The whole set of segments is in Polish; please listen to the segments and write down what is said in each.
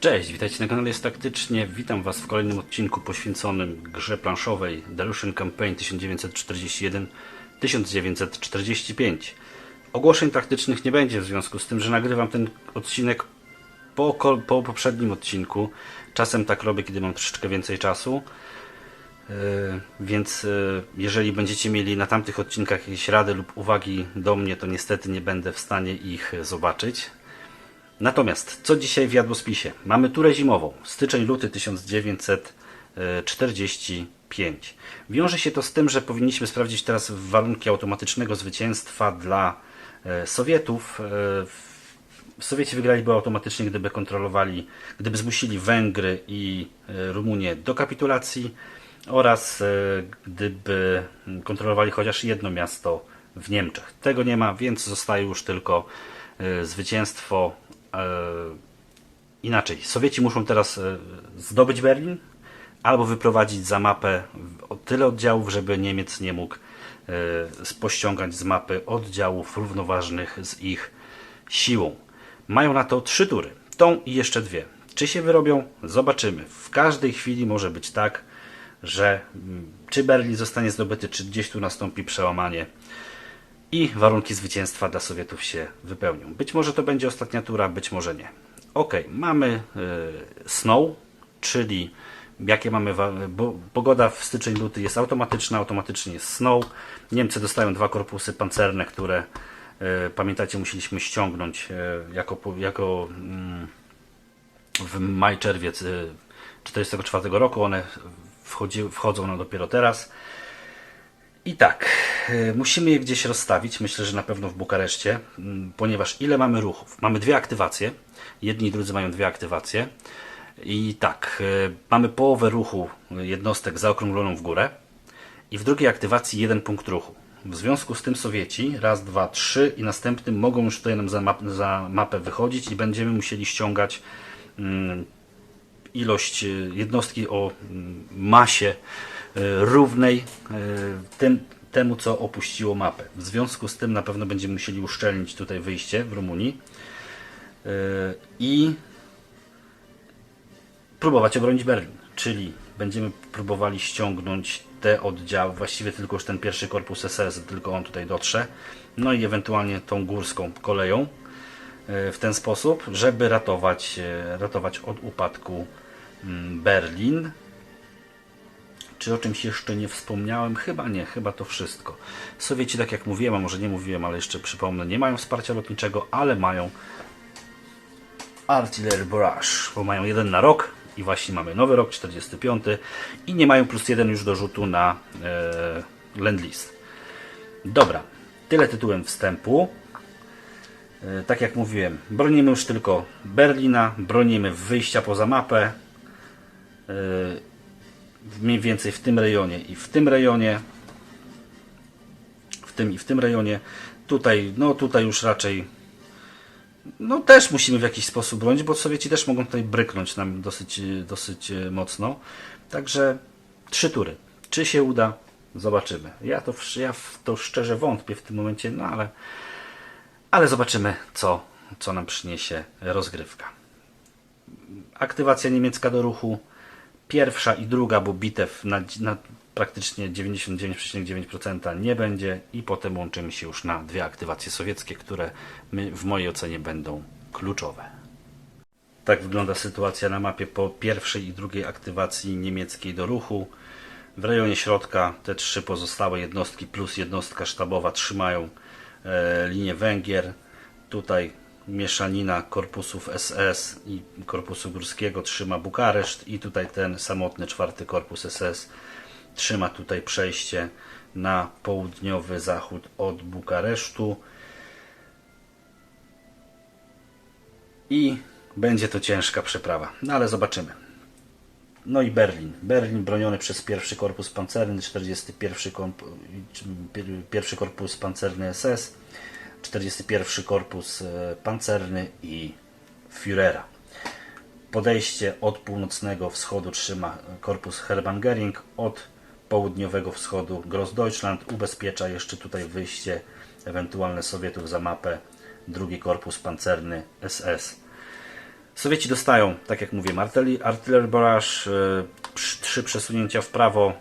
Cześć, witajcie na kanale Jest Taktycznie. Witam Was w kolejnym odcinku poświęconym grze planszowej Delusion Campaign 1941-1945. Ogłoszeń taktycznych nie będzie w związku z tym, że nagrywam ten odcinek po, po poprzednim odcinku. Czasem tak robię, kiedy mam troszeczkę więcej czasu. Yy, Więc yy, jeżeli będziecie mieli na tamtych odcinkach jakieś rady lub uwagi do mnie, to niestety nie będę w stanie ich zobaczyć. Natomiast, co dzisiaj w jadłospisie? Mamy turę zimową, styczeń-luty 1945. Wiąże się to z tym, że powinniśmy sprawdzić teraz warunki automatycznego zwycięstwa dla e, Sowietów. E, Sowieci wygraliby automatycznie, gdyby kontrolowali, gdyby zmusili Węgry i e, Rumunię do kapitulacji oraz gdyby kontrolowali chociaż jedno miasto w Niemczech. Tego nie ma, więc zostaje już tylko zwycięstwo. E, Inaczej, Sowieci muszą teraz e, zdobyć Berlin albo wyprowadzić za mapę tyle oddziałów, żeby Niemiec nie mógł e, pościągać z mapy oddziałów równoważnych z ich siłą. Mają na to trzy tury. Tą i jeszcze dwie. Czy się wyrobią? Zobaczymy. W każdej chwili może być tak, że mm, czy Berlin zostanie zdobyty, czy gdzieś tu nastąpi przełamanie i warunki zwycięstwa dla Sowietów się wypełnią. Być może to będzie ostatnia tura, być może nie. Ok, mamy y, snow, czyli jakie mamy bo, pogoda w styczeń luty jest automatyczna, automatycznie jest snow. Niemcy dostają dwa korpusy pancerne, które y, pamiętacie musieliśmy ściągnąć y, jako, jako mm, w maj, czerwiec 1944 roku. One wchodzi, wchodzą no dopiero teraz. I tak, y, musimy je gdzieś rozstawić. Myślę, że na pewno w Bukareszcie, mm, ponieważ ile mamy ruchów? Mamy dwie aktywacje. Jedni i drudzy mają dwie aktywacje. I tak, y, mamy połowę ruchu jednostek zaokrągloną w górę i w drugiej aktywacji jeden punkt ruchu. W związku z tym Sowieci, raz, dwa, trzy i następnym mogą już tutaj nam za, map, za mapę wychodzić i będziemy musieli ściągać mm, ilość y, jednostki o mm, masie równej y, tym, temu, co opuściło mapę. W związku z tym na pewno będziemy musieli uszczelnić tutaj wyjście w Rumunii y, i próbować obronić Berlin. Czyli będziemy próbowali ściągnąć te oddziały, właściwie tylko już ten pierwszy korpus SS, tylko on tutaj dotrze, no i ewentualnie tą górską koleją e, w ten sposób, żeby ratować, e, ratować od upadku mm, Berlin. Czy o czymś jeszcze nie wspomniałem? Chyba nie, chyba to wszystko. Sowieci, tak jak mówiłem, a może nie mówiłem, ale jeszcze przypomnę, nie mają wsparcia lotniczego, ale mają Artillery Barrage, bo mają jeden na rok i właśnie mamy nowy rok, 45 i nie mają plus jeden już do rzutu na e, Lend-Lease. Dobra, tyle tytułem wstępu. E, tak jak mówiłem, bronimy już tylko Berlina, bronimy wyjścia poza mapę, e, mniej więcej w tym rejonie i w tym rejonie, w tym i w tym rejonie. Tutaj, no tutaj już raczej no też musimy w jakiś sposób bronić, bo Sowieci też mogą tutaj bryknąć nam dosyć, dosyć e, mocno. Także trzy tury. Czy się uda? Zobaczymy. Ja to, ja to szczerze wątpię w tym momencie, no ale, ale zobaczymy, co, co nam przyniesie rozgrywka. Aktywacja niemiecka do ruchu. Pierwsza i druga, bo bitew na, na praktycznie 99,9% nie będzie i potem łączymy się już na dwie aktywacje sowieckie, które my, w mojej ocenie będą kluczowe. Tak wygląda sytuacja na mapie po pierwszej i drugiej aktywacji niemieckiej do ruchu. W rejonie środka te trzy pozostałe jednostki plus jednostka sztabowa trzymają e, linię Węgier. Tutaj mieszanina korpusów SS i korpusu górskiego trzyma Bukareszt i tutaj ten samotny czwarty korpus SS trzyma tutaj przejście na południowy zachód od Bukaresztu. I będzie to ciężka przeprawa, no ale zobaczymy. No i Berlin. Berlin broniony przez pierwszy korpus pancerny, 41 komp- pier- pierwszy korpus pancerny SS, 41 korpus e, pancerny i Führera. Podejście od północnego wschodu trzyma korpus Hermann Göring, od południowego wschodu Grossdeutschland ubezpiecza jeszcze tutaj wyjście ewentualne Sowietów za mapę drugi korpus pancerny SS. Sowieci dostają, tak jak artylery barrage, e, przy- trzy przesunięcia w prawo,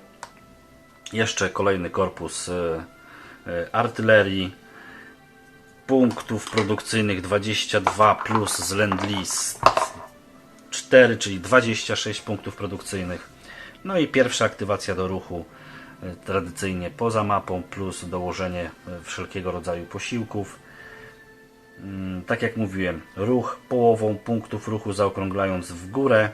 jeszcze kolejny korpus e, artylerii, punktów produkcyjnych 22 plus z Lend-Lease 4, czyli 26 punktów produkcyjnych. No i pierwsza aktywacja do ruchu e, tradycyjnie poza mapą plus dołożenie e, wszelkiego rodzaju posiłków. Mm, Tak jak mówiłem, ruch połową punktów ruchu zaokrąglając w górę.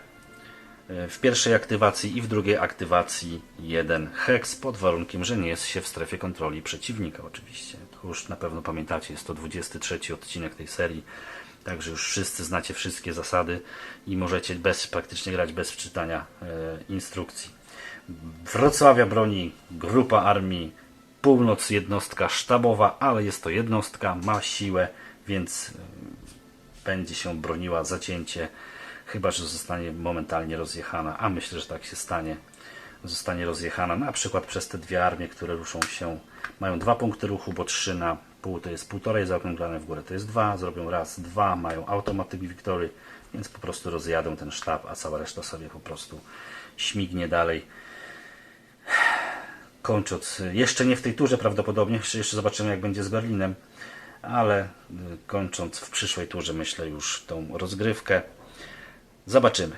E, W pierwszej aktywacji i w drugiej aktywacji jeden heks pod warunkiem, że nie jest się w strefie kontroli przeciwnika oczywiście. Już na pewno pamiętacie, jest to 23 odcinek tej serii. Także już wszyscy znacie wszystkie zasady i możecie bez, praktycznie grać bez wczytania e, instrukcji. Wrocławia broni grupa armii Północ jednostka sztabowa, ale jest to jednostka, ma siłę, więc e, będzie się broniła zacięcie, chyba że zostanie momentalnie rozjechana, a myślę, że tak się stanie. Zostanie rozjechana na przykład przez te dwie armie, które ruszą się, mają dwa punkty ruchu, bo trzy na pół to jest półtorej, zaokrąglane w górę to jest dwa, zrobią raz, dwa, mają automatyk Victory, więc po prostu rozjadą ten sztab, a cała reszta sobie po prostu śmignie dalej. Kończąc, jeszcze nie w tej turze prawdopodobnie, jeszcze, jeszcze zobaczymy jak będzie z Berlinem, ale y, kończąc w przyszłej turze myślę już tą rozgrywkę, zobaczymy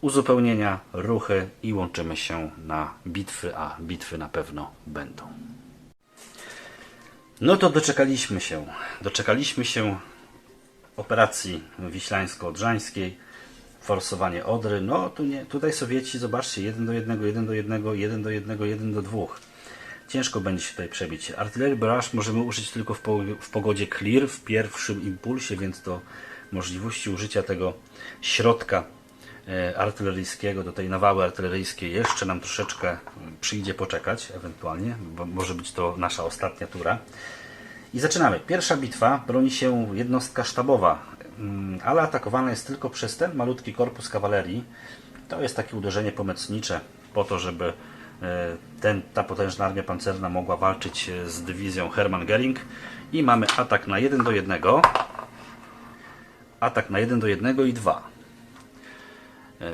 uzupełnienia, ruchy i łączymy się na bitwy, a bitwy na pewno będą. No to doczekaliśmy się, doczekaliśmy się operacji wiślańsko-odrzańskiej, forsowanie Odry, no tu nie, tutaj Sowieci, zobaczcie, 1 do 1, 1 do 1, 1 do 1, 1 do 2. Ciężko będzie się tutaj przebić. Artylerii Barrage możemy użyć tylko w, po, w pogodzie clear, w pierwszym impulsie, więc do możliwości użycia tego środka artyleryjskiego, do tej nawały artyleryjskiej jeszcze nam troszeczkę mm, przyjdzie poczekać, ewentualnie, bo może być to nasza ostatnia tura. I zaczynamy. Pierwsza bitwa broni się jednostka sztabowa, mm, ale atakowana jest tylko przez ten malutki korpus kawalerii. To jest takie uderzenie pomocnicze po to, żeby e, ten, ta potężna armia pancerna mogła walczyć e, z dywizją Hermann Göring. I mamy atak na 1 do 1. Atak na 1 do 1 i 2. E,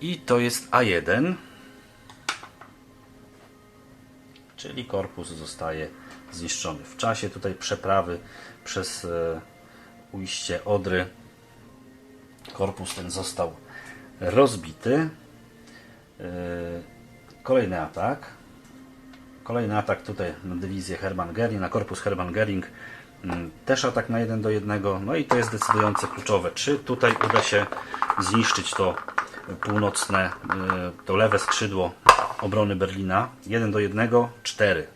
I to jest A1. czyli korpus zostaje zniszczony. W czasie tutaj przeprawy przez e, ujście Odry korpus ten został rozbity. E, Kolejny atak. Kolejny atak tutaj na dywizję Hermann Göring, na korpus Hermann Göring. Mm, Też atak na 1 do 1. No i to jest decydujące kluczowe. Czy tutaj uda się zniszczyć to północne, y, to lewe skrzydło obrony Berlina? 1 do 1, 4.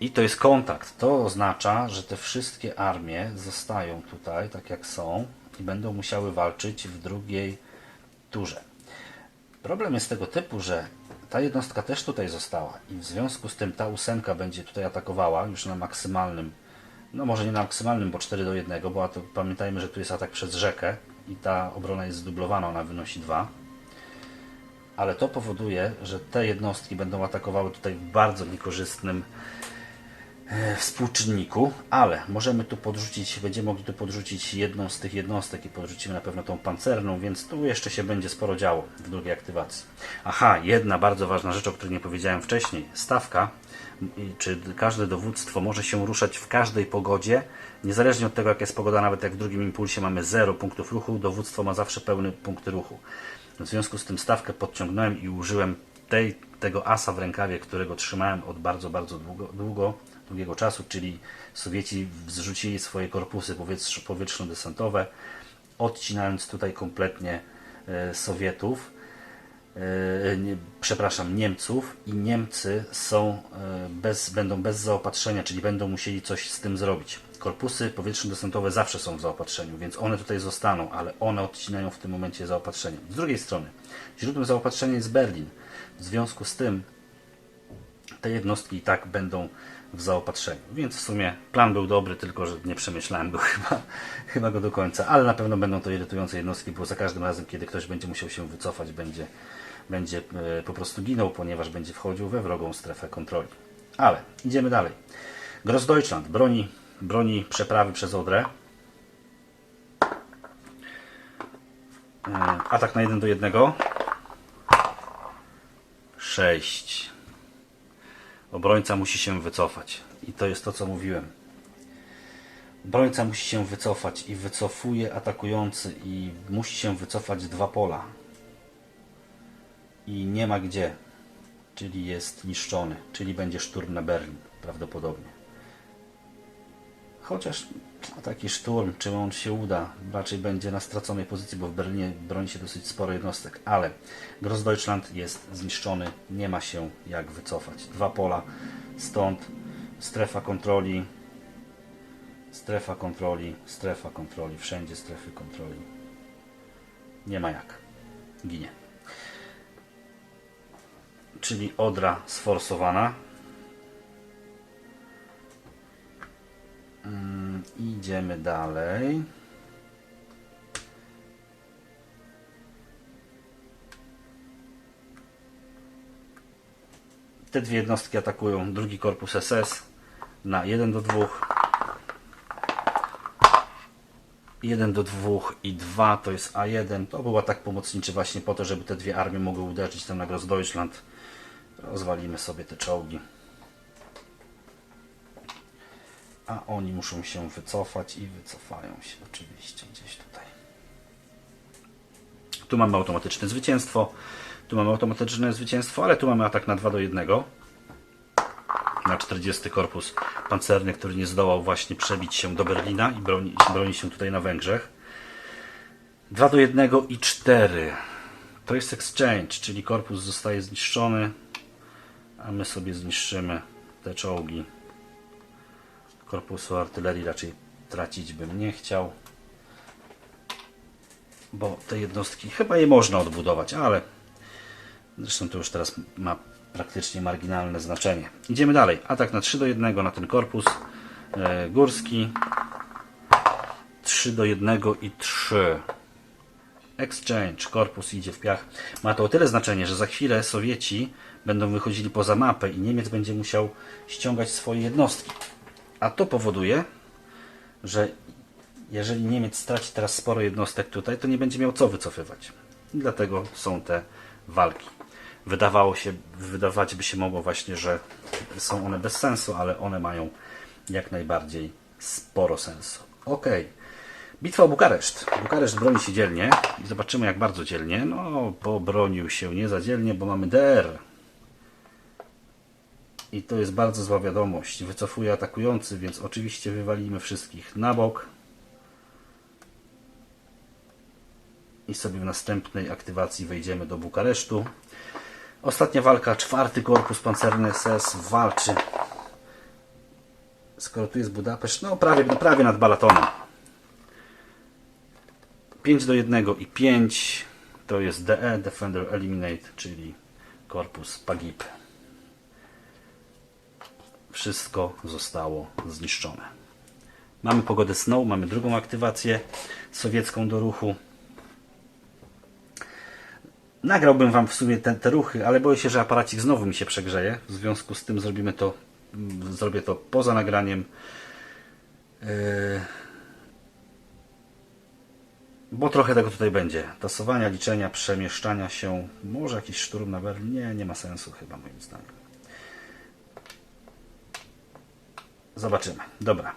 I to jest kontakt. To oznacza, że te wszystkie armie zostają tutaj, tak jak są, i będą musiały walczyć w drugiej turze. Problem jest tego typu, że ta jednostka też tutaj została i w związku z tym ta ósemka będzie tutaj atakowała już na maksymalnym, no może nie na maksymalnym, bo 4 do 1, bo to pamiętajmy, że tu jest atak przez rzekę i ta obrona jest zdublowana, ona wynosi 2. Ale to powoduje, że te jednostki będą atakowały tutaj w bardzo niekorzystnym e, współczynniku, ale możemy tu podrzucić, będziemy mogli tu podrzucić jedną z tych jednostek i podrzucimy na pewno tą pancerną, więc tu jeszcze się będzie sporo działo w drugiej aktywacji. Aha, jedna bardzo ważna rzecz, o której nie powiedziałem wcześniej. Stawka, czy każde dowództwo może się ruszać w każdej pogodzie, niezależnie od tego, jak jest pogoda, nawet jak w drugim impulsie mamy 0 punktów ruchu, dowództwo ma zawsze pełny punkty ruchu. W związku z tym stawkę podciągnąłem i użyłem tej, tego asa w rękawie, którego trzymałem od bardzo, bardzo długo, długo długiego czasu, czyli Sowieci zrzucili swoje korpusy powietrz, powietrzno-desantowe, odcinając tutaj kompletnie e, Sowietów, nie, przepraszam, Niemców i Niemcy są e, bez, będą bez zaopatrzenia, czyli będą musieli coś z tym zrobić. Korpusy powietrzno-desantowe zawsze są w zaopatrzeniu, więc one tutaj zostaną, ale one odcinają w tym momencie zaopatrzenie. Z drugiej strony, źródłem zaopatrzenia jest Berlin. W związku z tym te jednostki i tak będą w zaopatrzeniu. Więc w sumie plan był dobry, tylko że nie przemyślałem go chyba, chyba go do końca, ale na pewno będą to irytujące jednostki, bo za każdym razem, kiedy ktoś będzie musiał się wycofać, będzie, będzie e, po prostu ginął, ponieważ będzie wchodził we wrogą strefę kontroli. Ale idziemy dalej. Grossdeutschland broni, broni przeprawy przez Odrę. E, Atak na 1 do 1. 6. Obrońca musi się wycofać. I to jest to, co mówiłem. Obrońca musi się wycofać i wycofuje atakujący i musi się wycofać dwa pola. I nie ma gdzie. Czyli jest niszczony. Czyli będzie szturm na Berlin prawdopodobnie. Chociaż taki szturm, czy on się uda, raczej będzie na straconej pozycji, bo w Berlinie broni się dosyć sporo jednostek, ale Grossdeutschland jest zniszczony, nie ma się jak wycofać. Dwa pola, stąd strefa kontroli, strefa kontroli, strefa kontroli, wszędzie strefy kontroli. Nie ma jak. Ginie. Czyli Odra sforsowana. Mm, Idziemy dalej. Te dwie jednostki atakują drugi korpus SS na 1 do 2. 1 do 2 i 2 to jest A1. To był atak pomocniczy właśnie po to, żeby te dwie armie mogły uderzyć tam na Grossdeutschland. Rozwalimy sobie te czołgi. A oni muszą się wycofać i wycofają się oczywiście gdzieś tutaj. Tu mamy automatyczne zwycięstwo. Tu mamy automatyczne zwycięstwo, ale tu mamy atak na 2 do 1. Na 40 korpus pancerny, który nie zdołał właśnie przebić się do Berlina i broni, broni się tutaj na Węgrzech. 2 do 1 i 4. To jest exchange, czyli korpus zostaje zniszczony, a my sobie zniszczymy te czołgi korpusu artylerii raczej tracić bym nie chciał. Bo te jednostki chyba je można odbudować, ale zresztą to już teraz ma praktycznie marginalne znaczenie. Idziemy dalej. Atak na 3 do 1 na ten korpus e, górski. 3 do 1 i 3. Exchange, korpus idzie w piach. Ma to o tyle znaczenie, że za chwilę Sowieci będą wychodzili poza mapę i Niemiec będzie musiał ściągać swoje jednostki. A to powoduje, że jeżeli Niemiec straci teraz sporo jednostek tutaj, to nie będzie miał co wycofywać. I dlatego są te walki. Wydawało się, wydawać by się mogło właśnie, że są one bez sensu, ale one mają jak najbardziej sporo sensu. Ok. Bitwa o Bukareszt. Bukareszt broni się dzielnie i zobaczymy jak bardzo dzielnie. No, pobronił się nie za dzielnie, bo mamy DR. I to jest bardzo zła wiadomość. Wycofuje atakujący, więc oczywiście wywalimy wszystkich na bok. I sobie w następnej aktywacji wejdziemy do Bukaresztu. Ostatnia walka, czwarty korpus pancerny SS walczy. Skoro tu jest Budapeszt, no prawie, no prawie nad Balatonem. 5 do 1 i 5 to jest DE, Defender Eliminate, czyli korpus Pagib wszystko zostało zniszczone. Mamy pogodę Snow, mamy drugą aktywację sowiecką do ruchu. Nagrałbym Wam w sumie te, te ruchy, ale boję się, że aparacik znowu mi się przegrzeje. W związku z tym zrobimy to, mm, zrobię to poza nagraniem. Yy, bo trochę tego tutaj będzie. Tasowania, liczenia, przemieszczania się. Może jakiś szturm na Berlin? Nie, nie ma sensu chyba moim zdaniem. Zobaczymy. Dobra.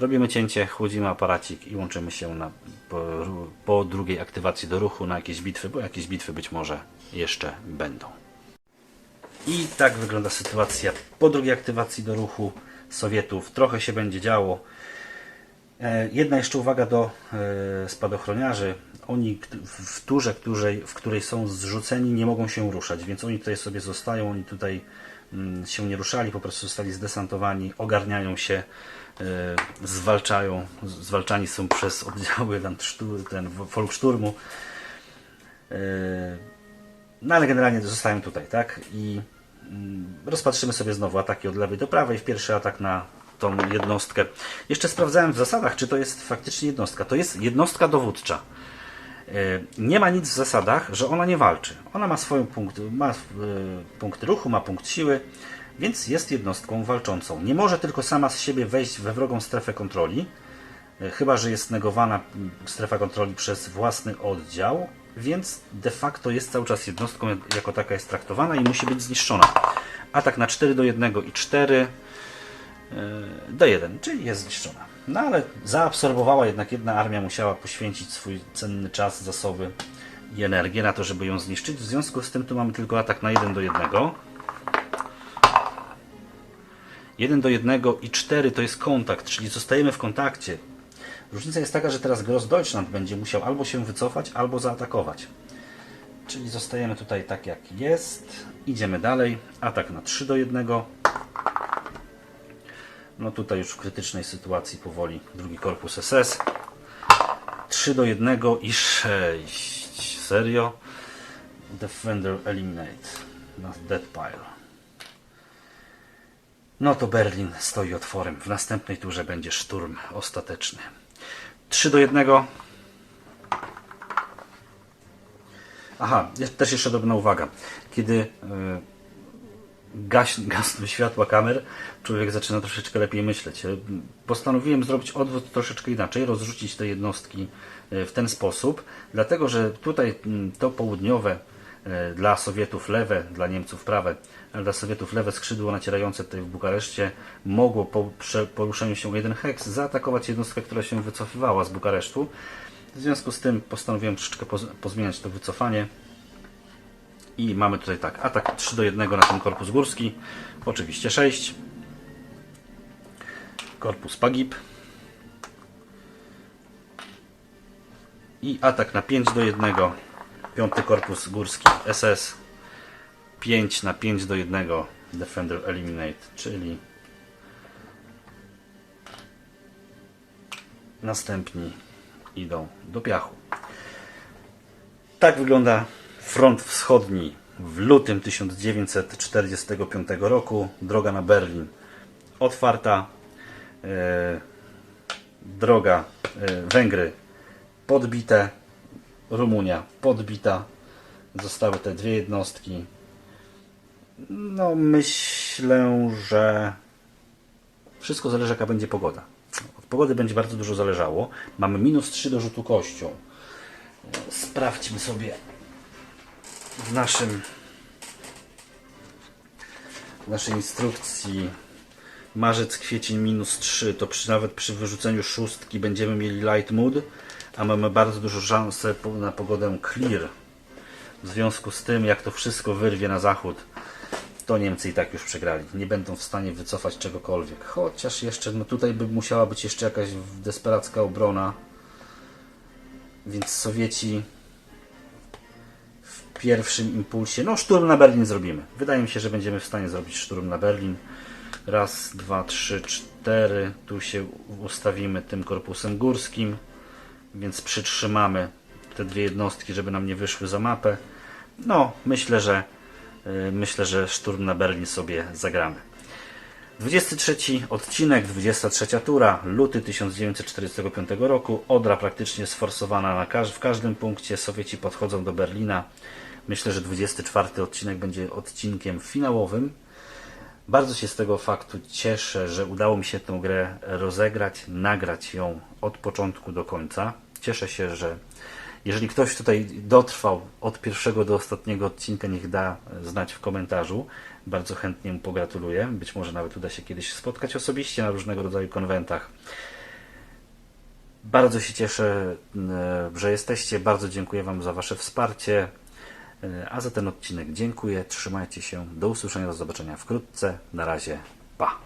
Robimy cięcie, chłodzimy aparacik i łączymy się na, po, po drugiej aktywacji do ruchu na jakieś bitwy, bo jakieś bitwy być może jeszcze będą. I tak wygląda sytuacja po drugiej aktywacji do ruchu Sowietów. Trochę się będzie działo. E, Jedna jeszcze uwaga do e, spadochroniarzy. Oni w turze, której, w której są zrzuceni, nie mogą się ruszać, więc oni tutaj sobie zostają. Oni tutaj mm, się nie ruszali, po prostu zostali zdesantowani, ogarniają się, e, zwalczają. Zwalczani są przez oddziały ten Volkssturmu. E, No ale generalnie zostają tutaj, tak? I mm, rozpatrzymy sobie znowu ataki od lewej do prawej. Pierwszy atak na tą jednostkę. Jeszcze sprawdzałem w zasadach, czy to jest faktycznie jednostka. To jest jednostka dowódcza. E, Nie ma nic w zasadach, że ona nie walczy. Ona ma swoją punkt, ma e, punkt ruchu, ma punkt siły, więc jest jednostką walczącą. Nie może tylko sama z siebie wejść we wrogą strefę kontroli, e, chyba że jest negowana m, strefa kontroli przez własny oddział, więc de facto jest cały czas jednostką, jak- jako taka jest traktowana i musi być zniszczona. Atak na 4 do 1 i 4 e, do 1, czyli jest zniszczona. No ale zaabsorbowała jednak jedna armia, musiała poświęcić swój cenny czas, zasoby i energię na to, żeby ją zniszczyć. W związku z tym tu mamy tylko atak na 1 do 1. 1 do 1 i 4 to jest kontakt, czyli zostajemy w kontakcie. Różnica jest taka, że teraz Grossdeutschland będzie musiał albo się wycofać, albo zaatakować. Czyli zostajemy tutaj tak jak jest. Idziemy dalej. Atak na 3 do 1. No tutaj już w krytycznej sytuacji powoli drugi korpus SS. 3 do 1 i 6. Serio? Defender Eliminate. Na Dead Pile. No to Berlin stoi otworem. W następnej turze będzie szturm ostateczny. 3 do 1. Aha, też jeszcze drobna uwaga. Kiedy e, gaś, gasną światła kamer, człowiek zaczyna troszeczkę lepiej myśleć. Postanowiłem zrobić odwrót troszeczkę inaczej, rozrzucić te jednostki e, w ten sposób, dlatego że tutaj mm, to południowe e, dla Sowietów lewe, dla Niemców prawe, ale dla Sowietów lewe skrzydło nacierające tutaj w Bukareszcie mogło po poruszeniu się jeden heks zaatakować jednostkę, która się wycofywała z Bukaresztu. W związku z tym postanowiłem troszeczkę poz- pozmieniać to wycofanie. I mamy tutaj tak, atak 3 do 1 na ten korpus górski. Oczywiście 6. Korpus Pagib. I atak na 5 do 1. Piąty korpus górski SS. 5 na 5 do 1 Defender Eliminate, czyli następni idą do piachu. Tak wygląda front wschodni w lutym 1945 roku. Droga na Berlin otwarta. E, droga e, Węgry podbite. Rumunia podbita. Zostały te dwie jednostki. No myślę, że wszystko zależy jaka będzie pogoda. Od pogody będzie bardzo dużo zależało. Mamy minus 3 do rzutu kością. Sprawdźmy sobie w naszym w naszej instrukcji marzec, kwiecień minus 3 to przy, nawet przy wyrzuceniu szóstki będziemy mieli light mood, a mamy bardzo dużo szansę na pogodę clear. W związku z tym, jak to wszystko wyrwie na zachód, to Niemcy i tak już przegrali. Nie będą w stanie wycofać czegokolwiek. Chociaż jeszcze, no tutaj by musiała być jeszcze jakaś desperacka obrona. Więc Sowieci pierwszym impulsie, no szturm na Berlin zrobimy. Wydaje mi się, że będziemy w stanie zrobić szturm na Berlin. Raz, dwa, trzy, cztery. Tu się ustawimy tym korpusem górskim. Więc przytrzymamy te dwie jednostki, żeby nam nie wyszły za mapę. No, myślę, że yy, myślę, że szturm na Berlin sobie zagramy. 23 odcinek, 23 tura, luty 1945 roku. Odra praktycznie sforsowana na każ w każdym punkcie. Sowieci podchodzą do Berlina. Myślę, że 24 odcinek będzie odcinkiem finałowym. Bardzo się z tego faktu cieszę, że udało mi się tę grę rozegrać, nagrać ją od początku do końca. Cieszę się, że jeżeli ktoś tutaj dotrwał od pierwszego do ostatniego odcinka, niech da znać w komentarzu. Bardzo chętnie mu pogratuluję. Być może nawet uda się kiedyś spotkać osobiście na różnego rodzaju konwentach. Bardzo się cieszę, e, że jesteście. Bardzo dziękuję Wam za Wasze wsparcie. E, A za ten odcinek dziękuję. Trzymajcie się. Do usłyszenia, do zobaczenia wkrótce. Na razie. Pa.